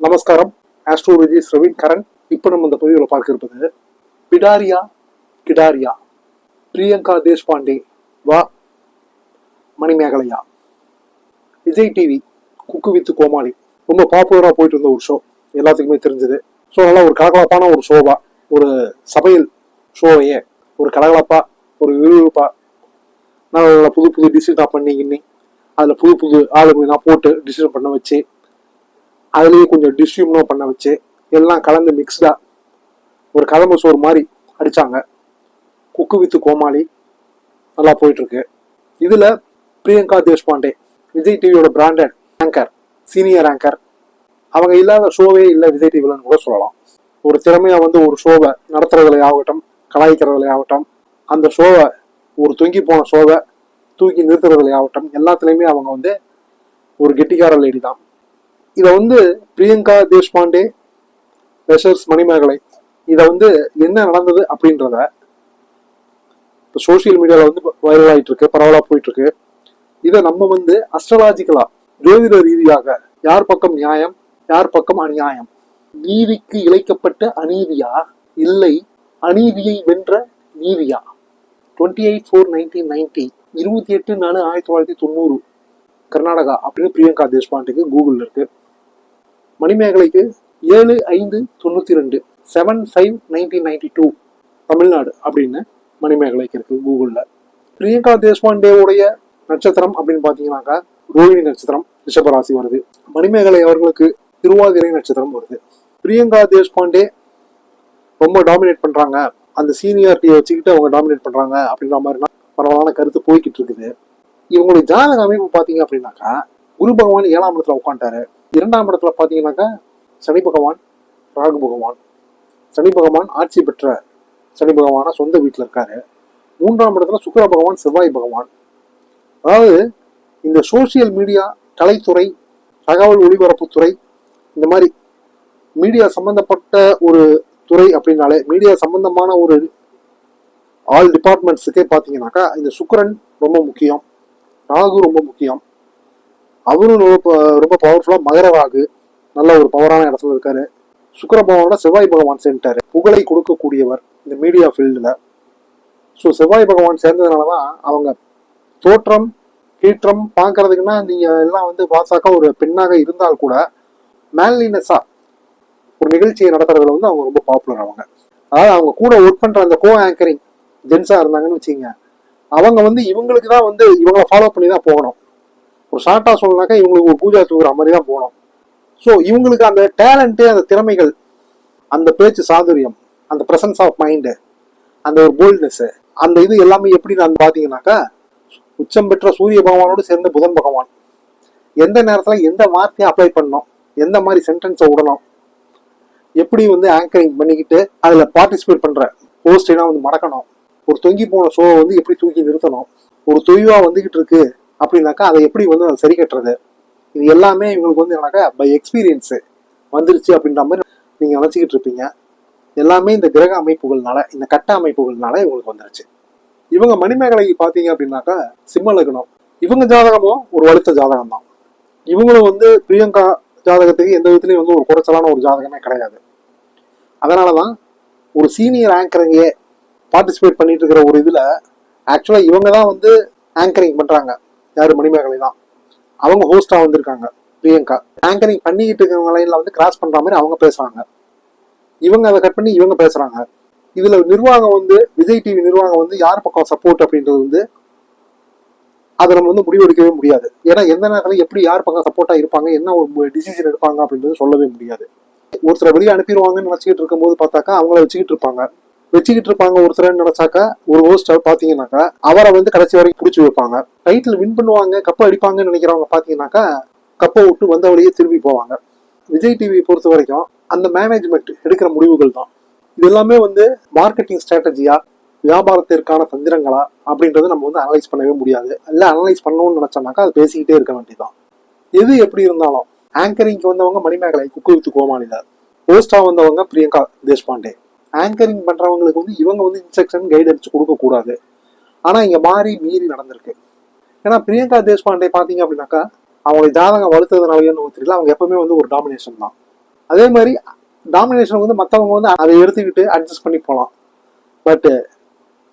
நமஸ்காரம். ஆஸ்ட்ரோலஜி ரவீன் கரண் இப்போ நம்ம இந்த பதிவில் பார்க்க இருப்பது பிடாரியா கிடாரியா? பிரியங்கா தேஷ்பாண்டே வா மணிமேகலையா? Vijay TV cook with Comali. ரொம்ப பாப்புலராக போயிட்டு இருந்த ஒரு ஷோ எல்லாத்துக்குமே தெரிஞ்சது. ஸோ நல்லா ஒரு கலகலப்பான ஒரு ஷோவா ஒரு சமையல் ஷோவையே ஒரு கலகலப்பா ஒரு விறுவிறுப்பா. நல்ல நல்ல புது புது டிசிஷனாக பண்ணி கிண்ணி. அதில் புது புது ஆளுமையெல்லாம் போட்டு டிசிஷன் பண்ண வச்சு அதுலேயே கொஞ்சம் டிஷ்யூம்லாம் பண்ண வச்சு எல்லாம் கலந்து மிக்ஸ்டாக ஒரு கதம்பு சோறு மாதிரி அடித்தாங்க குக்கு வித்து கோமாளி நல்லா போயிட்டுருக்கு. இதில் பிரியங்கா தேஷ்பாண்டே விஜய் டிவியோட பிராண்டட் ஆங்கர் சீனியர் ஆங்கர் அவங்க இல்லாத ஷோவே இல்லை விஜய் டிவிலன்னு கூட சொல்லலாம். ஒரு திறமையாக வந்து ஒரு ஷோவை நடத்துறதுல ஆகட்டும் கலாய்க்கிறதுல ஆகட்டும் அந்த ஷோவை ஒரு தொங்கி போன ஷோவை தூக்கி நிறுத்துறதுல ஆகட்டும் எல்லாத்துலேயுமே அவங்க வந்து ஒரு கெட்டிக்கார லேடி தான். இதை வந்து பிரியங்கா தேஷ்பாண்டே வெஷர்ஸ் மணிமேகலை இதை வந்து என்ன நடந்தது அப்படின்றத இப்போ சோஷியல் மீடியாவில் வந்து வைரல் ஆகிட்டு இருக்கு பரவலாக போயிட்டு இருக்கு இதை நம்ம வந்து அஸ்ட்ரலாஜிக்கலா ஜோதிட ரீதியாக யார் பக்கம் நியாயம் யார் பக்கம் அநியாயம்? நீதிக்கு இழைக்கப்பட்ட அநீதியா? இல்லை அநீதியை வென்ற நீதியா? Twenty eight four nineteen ninety இருபத்தி எட்டு நாலு ஆயிரத்தி தொள்ளாயிரத்தி தொண்ணூறு கர்நாடகா அப்படின்னு பிரியங்கா தேஷ்பாண்டேக்கு கூகுளில் இருக்குது மணிமேகலைக்கு ஏழு ஐந்து தொண்ணூற்றி ரெண்டு seven five nineteen ninety two Tamil Nadu அப்படின்னு மணிமேகலைக்கு இருக்குது கூகுளில். பிரியங்கா தேஷ்பாண்டேவுடைய நட்சத்திரம் அப்படின்னு பார்த்தீங்கன்னாக்கா ரோஹிணி நட்சத்திரம் ரிஷபராசி வருது. மணிமேகலை அவர்களுக்கு திருவாதிரை நட்சத்திரம் வருது. பிரியங்கா தேஷ்பாண்டே ரொம்ப டாமினேட் பண்ணுறாங்க அந்த சீனியாரிட்டியை வச்சுக்கிட்டு அவங்க டாமினேட் பண்ணுறாங்க அப்படின்ற மாதிரினா பரவலான கருத்து போய்கிட்டு இருக்குது. இவங்களுடைய ஜாதக அமைப்பு பார்த்தீங்க அப்படின்னாக்கா குரு பகவான் ஏழாம் இடத்துல உட்காந்துட்டாரு இரண்டாம் இடத்துல பார்த்தீங்கன்னாக்கா சனி பகவான் ராகு பகவான். சனி பகவான் ஆட்சி பெற்ற சனி பகவானா சொந்த வீட்டில் இருக்காரு. மூன்றாம் இடத்துல சுக்கர பகவான் செவ்வாய் பகவான். அதாவது இந்த சோஷியல் மீடியா கலைத்துறை தகவல் ஒளிபரப்புத்துறை இந்த மாதிரி மீடியா சம்பந்தப்பட்ட ஒரு துறை அப்படின்னாலே மீடியா சம்பந்தமான ஒரு ஆல் டிபார்ட்மெண்ட்ஸுக்கே பார்த்தீங்கன்னாக்கா இந்த சுக்கரன் ரொம்ப முக்கியம். ராகு ரொம்ப முக்கியம். அவரும் ரொம்ப ரொம்ப பவர்ஃபுல்லாக மகர ராகு நல்ல ஒரு பவரான இடத்துல இருக்காரு. சுக்கர பகவானோட செவ்வாய் பகவான் சேர்ந்துட்டாரு. புகழை கொடுக்கக்கூடியவர் இந்த மீடியா ஃபீல்டில் ஸோ செவ்வாய் பகவான் சேர்ந்ததுனால தான் அவங்க தோற்றம் கீற்றம் பார்க்கறதுக்குன்னா நீங்கள் எல்லாம் வந்து பாசாக்கா ஒரு பெண்ணாக இருந்தால் கூட மேன்லினஸாக ஒரு நிகழ்ச்சியை நடத்துறதுல வந்து அவங்க ரொம்ப பாப்புலர் அவங்க. அதாவது அவங்க கூட ஒர்க் பண்ணுற அந்த கோ ஆங்கரிங் ஜென்ஸாக இருந்தாங்கன்னு வச்சுக்கோங்க. அவங்க வந்து இவங்களுக்கு தான் வந்து இவங்களை ஃபாலோ பண்ணி தான் போகணும். ஒரு ஷார்ட்டாக சொல்லனாக்கா இவங்களுக்கு ஒரு பூஜா தூக்குற மாதிரி தான் போகணும் ஸோ இவங்களுக்கு அந்த டேலண்ட்டு அந்த திறமைகள் அந்த பேச்சு சாதுரியம் அந்த ப்ரெசன்ஸ் ஆஃப் மைண்டு அந்த ஒரு போல்ட்னஸ்ஸு அந்த இது எல்லாமே எப்படி நான் பார்த்தீங்கன்னாக்கா உச்சம் பெற்ற சூரிய பகவானோடு சேர்ந்த புதன் பகவான். எந்த நேரத்தில் எந்த வார்த்தையை அப்ளை பண்ணோம் எந்த மாதிரி சென்டென்ஸை விடணும் எப்படி வந்து ஆங்கரிங் பண்ணிக்கிட்டு அதில் பார்ட்டிசிபேட் பண்ணுற ஹோஸ்டெல்லாம் வந்து மடக்கணும் ஒரு தொங்கி போன ஷோவை வந்து எப்படி தூக்கி நிறுத்தணும் ஒரு தொய்வாக வந்துக்கிட்டு இருக்கு அப்படின்னாக்கா அதை எப்படி வந்து அதை சரி கட்டுறது? இது எல்லாமே இவங்களுக்கு வந்து என்னன்னாக்கா பை எக்ஸ்பீரியன்ஸு வந்துருச்சு அப்படின்ற மாதிரி நீங்கள் நினச்சிக்கிட்டு இருப்பீங்க. எல்லாமே இந்த கிரக அமைப்புகள்னால இந்த கட்ட அமைப்புகள்னால இவங்களுக்கு வந்துருச்சு. இவங்க மணிமேகலை பார்த்தீங்க அப்படின்னாக்கா சிம்ம லக்னம். இவங்க ஜாதகமும் ஒரு வலுத்த ஜாதகம் தான் இவங்களும் வந்து பிரியங்கா ஜாதகத்துக்கு எந்த விதத்துலையும் வந்து ஒரு குறைச்சலான ஒரு ஜாதகமே கிடையாது. அதனால தான் ஒரு சீனியர் ஆங்கரிங்கே பார்ட்டிசிபேட் பண்ணிட்டு இருக்கிற ஒரு இதில் ஆக்சுவலாக இவங்க தான் வந்து ஆங்கரிங் பண்ணுறாங்க யார்? மணிமேகலை தான். அவங்க ஹோஸ்டாக வந்திருக்காங்க பிரியங்கா. ஆங்கரிங் பண்ணிக்கிட்டு இருக்கிறவங்க லைனில் வந்து கிராஸ் பண்ணுற மாதிரி அவங்க பேசுகிறாங்க இவங்க அதை கட் பண்ணி இவங்க பேசுகிறாங்க இதில் நிர்வாகம் வந்து விஜய் டிவி நிர்வாகம் வந்து யார் பக்கம் சப்போர்ட் அப்படின்றது வந்து அதை நம்ம வந்து முடிவெடுக்கவே முடியாது. ஏன்னா எந்த நேரத்தில் எப்படி யார் பக்கம் சப்போர்ட்டாக இருப்பாங்க என்ன ஒரு டிசிஷன் எடுப்பாங்க அப்படின்றது சொல்லவே முடியாது. ஒருத்தரை வெளியே அனுப்பிடுவாங்கன்னு நினச்சிக்கிட்டு இருக்கும்போது பார்த்தாக்கா அவங்கள வச்சுக்கிட்டு இருப்பாங்க. வச்சுக்கிட்டு இருப்பாங்க ஒருத்தரன்னு நினைச்சாக்க ஒரு ஹோஸ்டர் பாத்தீங்கன்னாக்கா அவரை வந்து கடைசி வரைக்கும் பிடிச்சி வைப்பாங்க. டைட்டில் வின் பண்ணுவாங்க கப்பை அடிப்பாங்கன்னு நினைக்கிறவங்க பாத்தீங்கன்னாக்கா கப்பை விட்டு வந்த வழியே திரும்பி போவாங்க. விஜய் டிவி பொறுத்த வரைக்கும் அந்த மேனேஜ்மெண்ட் எடுக்கிற முடிவுகள் தான். இது எல்லாமே வந்து மார்க்கெட்டிங் ஸ்ட்ராட்டஜியா வியாபாரத்திற்கான தந்திரங்களா அப்படின்றத நம்ம வந்து அனலைஸ் பண்ணவே முடியாது. இல்லை அனலைஸ் பண்ணணும்னு நினைச்சோம்னாக்கா அது பேசிக்கிட்டே இருக்க வேண்டியதுதான். எது எப்படி இருந்தாலும் ஆங்கரிங்க்கு வந்தவங்க மணிமேகலை குக்கு வித்து கோமாளில ஹோஸ்டா வந்தவங்க பிரியங்கா தேஷ்பாண்டே. ஆங்கரிங் பண்றவங்களுக்கு வந்து இவங்க வந்து இன்ஸ்ட்ரக்ஷன் கைடன்ஸ் கொடுக்க கூடாது. ஆனா இங்க மாறி மீறி நடந்திருக்கு. ஏன்னா பிரியங்கா தேஷ்பாண்டே பாத்தீங்க அப்படின்னாக்கா அவங்க ஜாதகம் வலுத்ததுனாலயோன்னு தெரியல அவங்க எப்பவுமே வந்து ஒரு டாமினேஷன் தான். அதே மாதிரி டாமினேஷன் வந்து மற்றவங்க வந்து அதை எடுத்துக்கிட்டு அட்ஜஸ்ட் பண்ணி போகலாம் பட்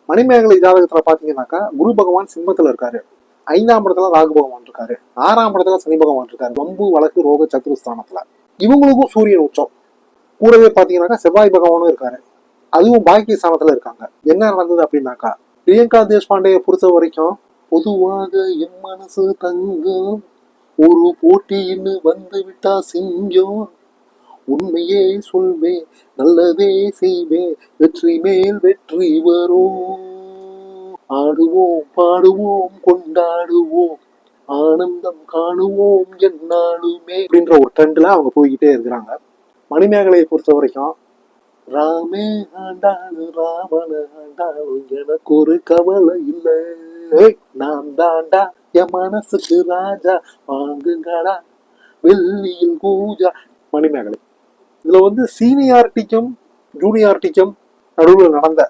மணிமேகலை ஜாதகத்துல பாத்தீங்கன்னாக்கா குரு பகவான் சிம்மத்துல இருக்காரு. ஐந்தாம் இடத்துல ராகு பகவான் இருக்காரு. ஆறாம் இடத்துல சனி பகவான் இருக்காரு. வம்பு வழக்கு ரோக சத்துருஸ்தானத்துல இவங்களுக்கும் சூரியன் உச்சம். கூடவே பாத்தீங்கன்னாக்கா செவ்வாய் பகவானும் இருக்காரு. அதுவும் பாக்கிய ஸ்தானத்துல இருக்காங்க. என்ன நடந்தது அப்படின்னாக்கா பிரியங்கா தேஷ்பாண்டேயை பொறுத்த வரைக்கும் பொதுவாக என் மனசு தங்கம். ஒரு போட்டின்னு வந்து விட்டா சிங்கம். உண்மையே சொல்வே நல்லதே செய்வே வெற்றி மேல் வெற்றி வரும். ஆடுவோம் பாடுவோம் கொண்டாடுவோம். ஆனந்தம் காணுவோம் என்னாலுமே. அப்படின்ற ஒரு ட்ரெண்ட்ல அவங்க போய்கிட்டே இருக்கிறாங்க. மணிமேகலையை பொறுத்த வரைக்கும் ராமே ஆண்டாளு ராவண ஆண்டாளு எனக்கு ஒரு கவலை இல்லை. நான் தாண்டா என் மனசுக்கு ராஜா வாங்குங்கடா. வெள்ளியில் பூஜா. மணிமேகலை. இதுல வந்து சீனியாரிட்டிக்கும் ஜூனியாரிட்டிக்கும் நடுவில் நடந்த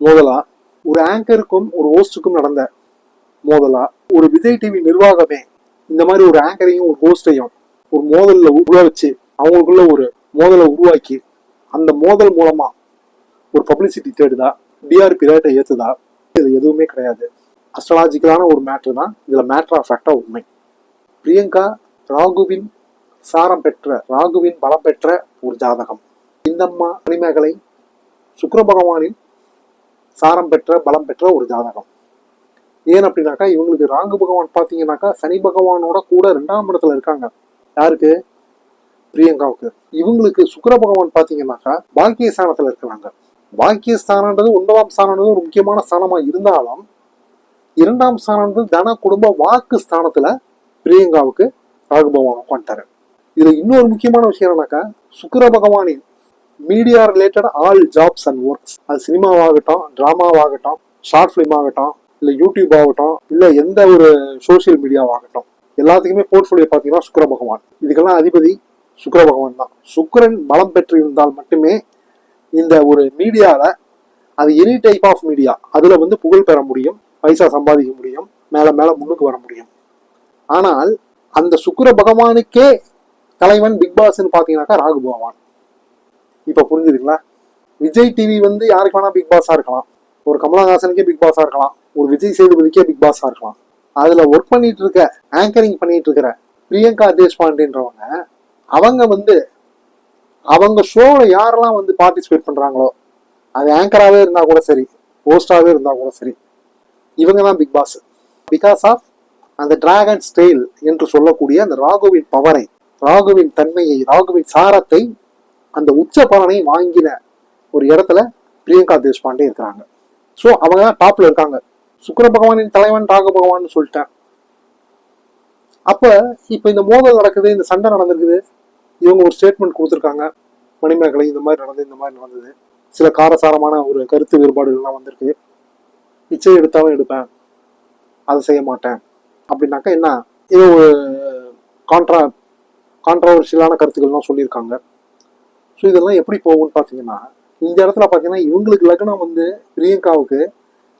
மோதலா ஒரு ஆங்கருக்கும் ஒரு ஹோஸ்டுக்கும் நடந்த மோதலா ஒரு விஜய் டிவி நிர்வாகமே இந்த மாதிரி ஒரு ஆங்கரையும் ஒரு ஹோஸ்டையும் ஒரு மோதல்ல உருவ வச்சு அவங்களுக்குள்ள ஒரு மோதலை உருவாக்கி அந்த மோதல் மூலமா ஒரு பப்ளிசிட்டி தேடுதா? டிஆர்பி ரேட்டை ஏத்துதா? இது எதுவுமே கிடையாது. அஸ்ட்ராலாஜிக்கலான ஒரு மேட்ரு தான். இதுல மேட்ரு ஆஃப் ஃபேக்டா உண்மை. பிரியங்கா ராகுவின் சாரம் பெற்ற ராகுவின் பலம் பெற்ற ஒரு ஜாதகம். இந்தம்மா மணிமேகலை சுக்கர பகவானின் சாரம் பெற்ற பலம் பெற்ற ஒரு ஜாதகம். ஏன் அப்படின்னாக்கா இவங்களுக்கு ராகு பகவான் பார்த்தீங்கன்னாக்கா சனி பகவானோட கூட ரெண்டாம் இடத்துல இருக்காங்க. யாருக்கு? பிரியங்காவுக்கு. இவங்களுக்கு சுக்கர பகவான் பார்த்தீங்கன்னாக்கா பாக்கிய ஸ்தானத்துல இருக்கிறாங்க. பாக்கிய ஸ்தானன்றது ஒன்பதாம் ஸ்தானன்றது ஒரு முக்கியமான ஸ்தானமா இருந்தாலும் இரண்டாம் ஸ்தானன்றது தன குடும்ப வாக்கு ஸ்தானத்துல பிரியங்காவுக்கு ராகு பகவான் உட்காந்துட்டாரு இதுல இன்னொரு முக்கியமான விஷயம் என்னன்னாக்கா சுக்கர பகவானின் media related all jobs and works அது சினிமாவாகட்டும் டிராமாவாகட்டும் ஷார்ட் ஃபிலிம் ஆகட்டும் இல்லை யூடியூப் ஆகட்டும் இல்லை எந்த ஒரு சோஷியல் மீடியாவாகட்டும் எல்லாத்துக்குமே போர்ட்ஃபோலியோ பார்த்தீங்கன்னா சுக்கர பகவான். இதுக்கெல்லாம் அதிபதி சுக்கர பகவான் தான். சுக்கரன் பலம் பெற்று இருந்தால் மட்டுமே இந்த ஒரு மீடியால அது எனி டைப் ஆஃப் மீடியா அதுல வந்து புகழ் பெற முடியும் பைசா சம்பாதிக்க முடியும் மேல மேல முன்னுக்கு வர முடியும். ஆனால் அந்த சுக்கர பகவானுக்கே தலைவன் பிக் பாஸ்ன்னு பாத்தீங்கன்னாக்கா ராகு பகவான். இப்ப புரிஞ்சுதுங்களா? விஜய் டிவி வந்து யாருக்கு வேணா பிக் பாஸா இருக்கலாம். ஒரு கமலஹாசனுக்கே பிக் பாஸா இருக்கலாம். ஒரு விஜய் சேதுபதிக்கே பிக் பாஸா இருக்கலாம். அதுல ஒர்க் பண்ணிட்டு இருக்க ஆங்கரிங் பண்ணிட்டு இருக்கிற பிரியங்கா தேஷ்பாண்டேன்றவங்க அவங்க வந்து அவங்க ஷோவில் யாரெல்லாம் வந்து பார்ட்டிசிபேட் பண்ணுறாங்களோ அது ஆங்கராகவே இருந்தால் கூட சரி ஹோஸ்டாகவே இருந்தால் கூட சரி இவங்க தான் பிக் பாஸ் பிகாஸ் ஆஃப் அந்த டிராகன் ஸ்டைல் என்று சொல்லக்கூடிய அந்த ராகுவின் பவரை ராகுவின் தன்மையை ராகுவின் சாரத்தை அந்த உச்ச பலனை வாங்கின ஒரு இடத்துல பிரியங்கா தேஷ்பாண்டே இருக்கிறாங்க. ஸோ அவங்க தான் டாப்ல இருக்காங்க. சுக்கர பகவானின் தலைவன் ராகு பகவான் சொல்லிட்டேன். அப்ப இப்ப இந்த மோதல் நடக்குது இந்த சண்டை நடந்திருக்குது இவங்க ஒரு ஸ்டேட்மெண்ட் கொடுத்துருக்காங்க. மணிமேகலை இந்த மாதிரி நடந்தது இந்த மாதிரி நடந்தது. சில காரசாரமான ஒரு கருத்து வேறுபாடுகள்லாம் வந்திருக்கு. பிச்சை எடுத்தாலும் எடுப்பேன். அதை செய்ய மாட்டேன். அப்படின்னாக்கா என்ன? இது ஒரு கான்ட்ரா கான்ட்ரவர்ஷியலான கருத்துக்கள்லாம் சொல்லியிருக்காங்க. ஸோ இதெல்லாம் எப்படி போகும்னு பார்த்தீங்கன்னா இந்த இடத்துல பார்த்தீங்கன்னா இவங்களுக்கு லக்னம் வந்து பிரியங்காவுக்கு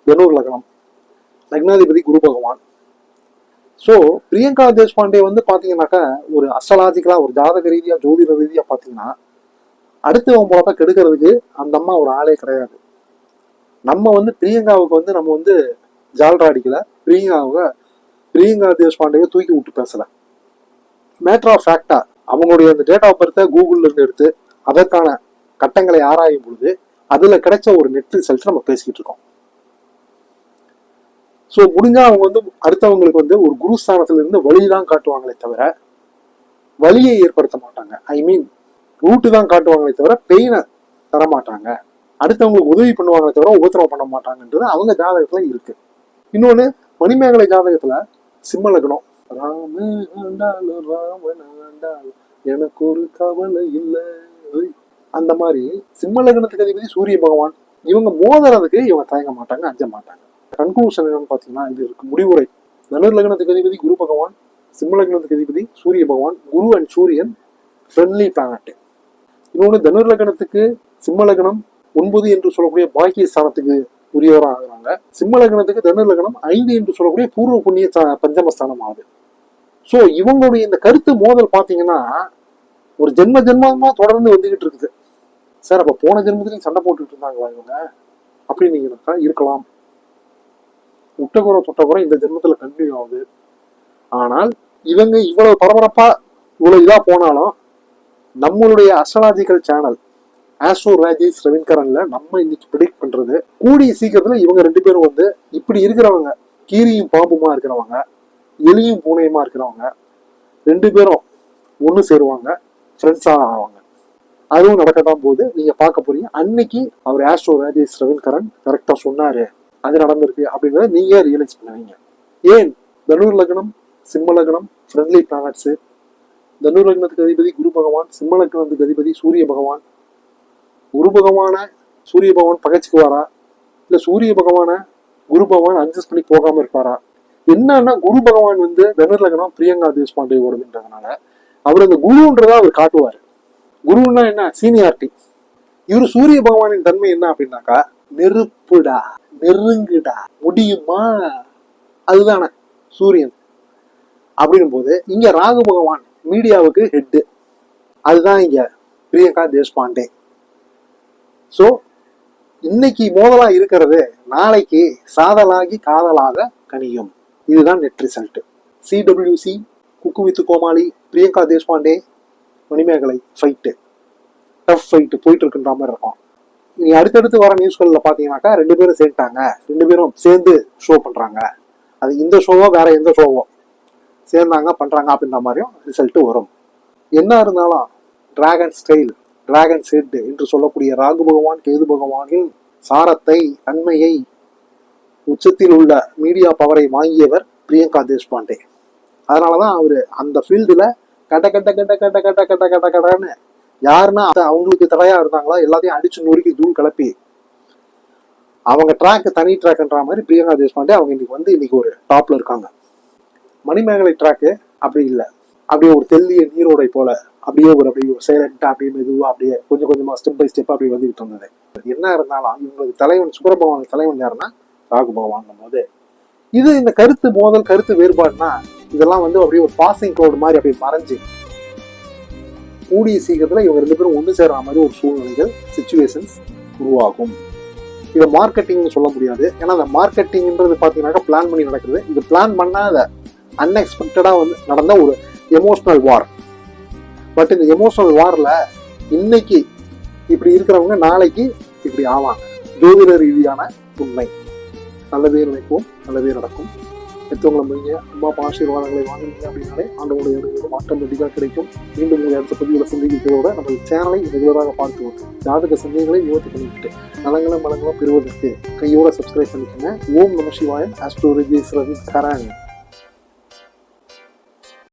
தனுர் லக்னம். லக்னாதிபதி குரு பகவான். ஸோ பிரியங்கா தேஷ்பாண்டே வந்து பார்த்தீங்கன்னாக்கா ஒரு அஸ்ட்ராலாஜிக்கலாக ஒரு ஜாதக ரீதியாக ஜோதிட ரீதியாக பார்த்தீங்கன்னா அடுத்தவன் போலப்ப கெடுக்கிறதுக்கு அந்த அம்மா ஒரு ஆளே கிடையாது. நம்ம வந்து பிரியங்காவுக்கு வந்து நம்ம வந்து ஜால்ரா அடிக்கல. பிரியங்காவை பிரியங்கா தேஷ்பாண்டேவை தூக்கி விட்டு பேசலை. மேட்ரு ஆஃப் ஃபேக்டா அவங்களுடைய அந்த டேட் ஆஃப் பர்த்தை கூகுள்லேருந்து எடுத்து அதற்கான கட்டங்களை ஆராயும் பொழுது அதில் கிடைச்ச ஒரு நெட் ரிசல்ட் நம்ம பேசிக்கிட்டு இருக்கோம். ஸோ முடிஞ்சா அவங்க வந்து அடுத்தவங்களுக்கு வந்து ஒரு குருஸ்தானத்துல இருந்து வழி தான் காட்டுவாங்களே தவிர வழியை ஏற்படுத்த மாட்டாங்க. ஐ மீன் ரூட்டு தான் காட்டுவாங்களே தவிர பெயினை தர மாட்டாங்க அடுத்தவங்களுக்கு உதவி பண்ணுவாங்களே தவிர உபத்திரவம் பண்ண மாட்டாங்கன்றது அவங்க ஜாதகத்துல இருக்கு. இன்னொன்னு மணிமேகலை ஜாதகத்துல சிம்ம லக்னம். ராம ஆண்டாளு ராமன் எனக்கு ஒரு கவலை இல்லை. அந்த மாதிரி சிம்ம லக்னத்துக்கு அதிபதி சூரிய பகவான். இவங்க மோதறதுக்கு இவங்க தயங்க மாட்டாங்க அஞ்ச மாட்டாங்க. கன்க்ளூஷன் என்னன்னு பார்த்தீங்கன்னா இது இருக்கு. முடிவுரை. தனுர் லக்னத்துக்கு அதிபதி குரு பகவான் சிம்ம லக்னத்துக்கு அதிபதி Surya Bhagavan Guru and Suriyan friendly planet இன்னொன்று தனுர் லக்னத்துக்கு சிம்ம லக்னம் ஒன்பது என்று சொல்லக்கூடிய பாக்கிய ஸ்தானத்துக்கு உரியவராக ஆகுறாங்க. சிம்ம லக்னத்துக்கு தனுர் லக்னம் ஐந்து என்று சொல்லக்கூடிய பூர்வ புண்ணிய பஞ்சமஸ்தானம் ஆகுது ஸோ இவங்களுடைய இந்த கருத்து மோதல் பார்த்தீங்கன்னா ஒரு ஜென்ம ஜென்மமா தொடர்ந்து வந்துகிட்டு இருக்குது. சார் அப்போ போன ஜென்மத்திலையும் சண்டை போட்டுட்டு இருந்தாங்களா இவங்க? அப்படின்னு நீங்க இருக்கலாம். முட்டக்குறை தொட்டக்குறை இந்த ஜென்மத்துல கண்டினியூ ஆகுது. ஆனால் இவங்க இவ்வளவு பரபரப்பா இவ்வளவு இதா போனாலும் நம்மளுடைய அஸ்ட்ராலாஜிக்கல் சேனல் ஆஸ்ட்ரோ ராஜேஷ் ரவீன்கரன்ல நம்ம இன்னைக்கு ப்ரிடிக்ட் பண்றது கூடிய சீக்கிரத்துல இவங்க ரெண்டு பேரும் வந்து இப்படி இருக்கிறவங்க கீரியும் பாம்புமா இருக்கிறவங்க எலியும் பூனையுமா இருக்கிறவங்க ரெண்டு பேரும் ஒன்று சேருவாங்க ஃப்ரெண்ட்ஸாக ஆவாங்க. அதுவும் நடக்கத்தான் போது நீங்கள் பார்க்க போறீங்க. அன்னைக்கு அவர் ஆஸ்ட்ரோ ராஜேஷ் ரவீன்கரன் கரெக்டாக சொன்னார். அது நடந்திருக்கு அப்படின்றத நீங்க ரியலைஸ் பண்ணுவீங்க. ஏன்? தனுர் லக்னம் சிம்ம லக்னம் ஃப்ரெண்ட்லி பிளானட்ஸு தனுர் லக்னத்துக்கு அதிபதி குரு பகவான் சிம்ம லக்னத்துக்கு அதிபதி சூரிய பகவான். குரு பகவான சூரிய பகவான் பகைச்சிக்குவாரா? இல்லை சூரிய பகவான குரு பகவான் அட்ஜஸ்ட் பண்ணி போகாமல் இருப்பாரா? என்னன்னா குரு பகவான் வந்து தனுர் லக்னம் பிரியங்கா தேஷ்பாண்டே ஓடுதுன்றதுனால அவர் அந்த குருன்றதை அவர் காட்டுவார். குருன்னா என்ன? சீனியாரிட்டி இவர் சூரிய பகவானின் தன்மை என்ன அப்படின்னாக்கா நெருப்புடா. நெருங்குடா முடியுமா? அதுதானே சூரியன். அப்படின் போது இங்க ராகு பகவான் மீடியாவுக்கு ஹெட்டு அதுதான் இங்க பிரியங்கா தேஷ்பாண்டே. ஸோ இன்னைக்கு மோதலா இருக்கிறது நாளைக்கு சாதலாகி காதலாக கனியும். இதுதான் net result CWC cook with Komali Priyanka Deshpande Manimegalai fight tough fight போயிட்டு இருக்குன்ற மாதிரி இருக்கும். நீ அடுத்தடுத்து வர நியூஸ்களில் பார்த்தீங்கன்னாக்கா ரெண்டு பேரும் சேர்ந்துட்டாங்க ரெண்டு பேரும் சேர்ந்து ஷோ பண்ணுறாங்க அது இந்த ஷோவோ வேற எந்த ஷோவோ சேர்ந்தாங்க பண்ணுறாங்க அப்படின்ற மாதிரியும் ரிசல்ட்டு வரும் என்ன இருந்தாலும் டிராகன் ஸ்டைல் டிராகன் செட் என்று சொல்லக்கூடிய ராகு பகவான் கேது பகவானின் சாரத்தை தன்மையை உச்சத்தில் உள்ள மீடியா பவரை வாங்கியவர் பிரியங்கா தேஷ்பாண்டே அதனால தான் அவர் அந்த ஃபீல்டுல கட்ட கட்ட கட்ட கட்ட கட்ட கட்ட கட்ட கடன்னு யாருன்னா அவங்களுக்கு தடையா இருந்தாங்களோ? எல்லாத்தையும் அடிச்சு நொறுக்கி தூள் கிளப்பி அவங்க ட்ராக் தனி ட்ராக்ன்ற மாதிரி பிரியங்கா தேஷ்பாண்டே அவங்க இன்னைக்கு வந்து இன்னைக்கு ஒரு டாப்ல இருக்காங்க. மணிமேகலை ட்ராக்கு அப்படி இல்லை. அப்படியே ஒரு தெல்லிய நீரோடை போல அப்படியே ஒரு அப்படியே ஒரு சைலண்டா அப்படியே மெதுவா அப்படியே கொஞ்சம் கொஞ்சமா ஸ்டெப் பை ஸ்டெப் அப்படியே வந்துகிட்டு இருந்தது. என்ன இருந்தாலும் இவங்களுக்கு தலைவன் சுக்கர தலைவன் யாருன்னா ராகு பகவான் போது இது இந்த கருத்து மோதல் கருத்து வேறுபாடுனா இதெல்லாம் வந்து அப்படியே ஒரு பாசிங் க்ளவுட் மாதிரி அப்படியே மறைஞ்சு கூடிய சீக்கிரத்தில் இவங்க ரெண்டு பேரும் ஒன்று சேர்ற மாதிரி ஒரு சூழ்நிலைகள் சுச்சுவேஷன்ஸ் உருவாகும். இதை மார்க்கெட்டிங்னு சொல்ல முடியாது. ஏன்னா அந்த மார்க்கெட்டிங்ன்றது பார்த்தீங்கன்னாக்கா பிளான் பண்ணி நடக்குது. இது பிளான் பண்ணாத அன்எக்ஸ்பெக்டடாக வந்து நடந்த ஒரு எமோஷ்னல் வார் பட் இந்த எமோஷ்னல் வாரில் இன்னைக்கு இப்படி இருக்கிறவங்க நாளைக்கு இப்படி ஆவாங்க. ஜோதிட ரீதியான உண்மை. நல்லதே நினைப்போம் நல்லதே நடக்கும். பெற்றவங்களை முடிங்க அம்மா அப்பா ஆசீர்வாதங்களை வாங்கினீங்க அப்படின்னாலே ஆண்டவங்களுடைய ஆட்டோமேட்டிக்காக கிடைக்கும். மீண்டும் உங்களை அடுத்த பதிவில் சந்திக்கிறதோட நம்ம சேனலை ரெகுலராக பார்த்து வரும் ஜாதக சந்தேகங்களை நிவர்த்தி பண்ணிக்கிட்டு நலங்களும் மலங்களும் பெறுவதற்கு கையோட சப்ஸ்கிரைப் பண்ணிக்கோங்க. ஓம் நம சிவாயன் ஆஸ்ட்ரோலஜி ரவி